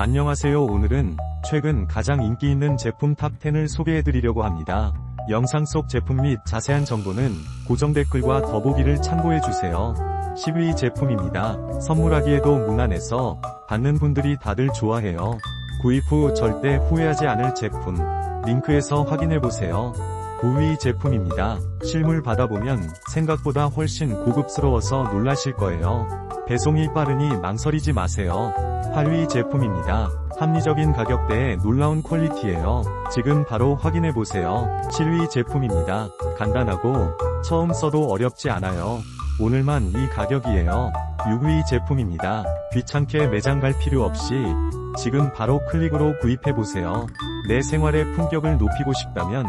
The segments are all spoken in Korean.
안녕하세요 오늘은 최근 가장 인기 있는 제품 탑10을 소개해드리려고 합니다. 영상 속 제품 및 자세한 정보는 고정 댓글과 더보기를 참고해주세요. 10위 제품입니다. 선물하기에도 무난해서 받는 분들이 다들 좋아해요. 구입 후 절대 후회하지 않을 제품. 링크에서 확인해보세요. 9위 제품입니다. 실물 받아보면 생각보다 훨씬 고급스러워서 놀라실 거예요. 배송이 빠르니 망설이지 마세요. 8위 제품입니다. 합리적인 가격대에 놀라운 퀄리티예요. 지금 바로 확인해보세요. 7위 제품입니다. 간단하고 처음 써도 어렵지 않아요. 오늘만 이 가격이에요. 6위 제품입니다. 귀찮게 매장 갈 필요 없이 지금 바로 클릭으로 구입해보세요. 내 생활의 품격을 높이고 싶다면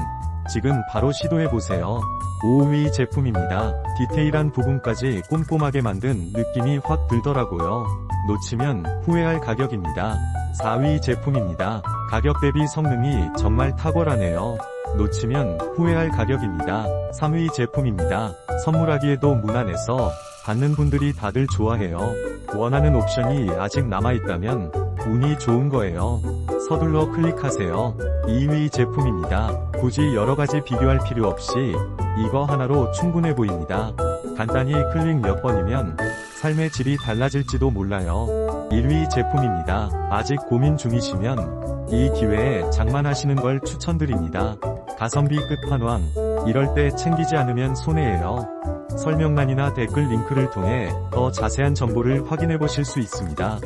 지금 바로 시도해보세요. 5위 제품입니다. 디테일한 부분까지 꼼꼼하게 만든 느낌이 확 들더라고요. 놓치면 후회할 가격입니다. 4위 제품입니다. 가격 대비 성능이 정말 탁월하네요. 놓치면 후회할 가격입니다. 3위 제품입니다. 선물하기에도 무난해서 받는 분들이 다들 좋아해요. 원하는 옵션이 아직 남아있다면 운이 좋은 거예요. 서둘러 클릭하세요. 2위 제품입니다. 굳이 여러가지 비교할 필요 없이 이거 하나로 충분해 보입니다. 간단히 클릭 몇 번이면 삶의 질이 달라질지도 몰라요. 1위 제품입니다. 아직 고민 중이시면 이 기회에 장만하시는 걸 추천드립니다. 가성비 끝판왕. 이럴 때 챙기지 않으면 손해예요. 설명란이나 댓글 링크를 통해 더 자세한 정보를 확인해 보실 수 있습니다.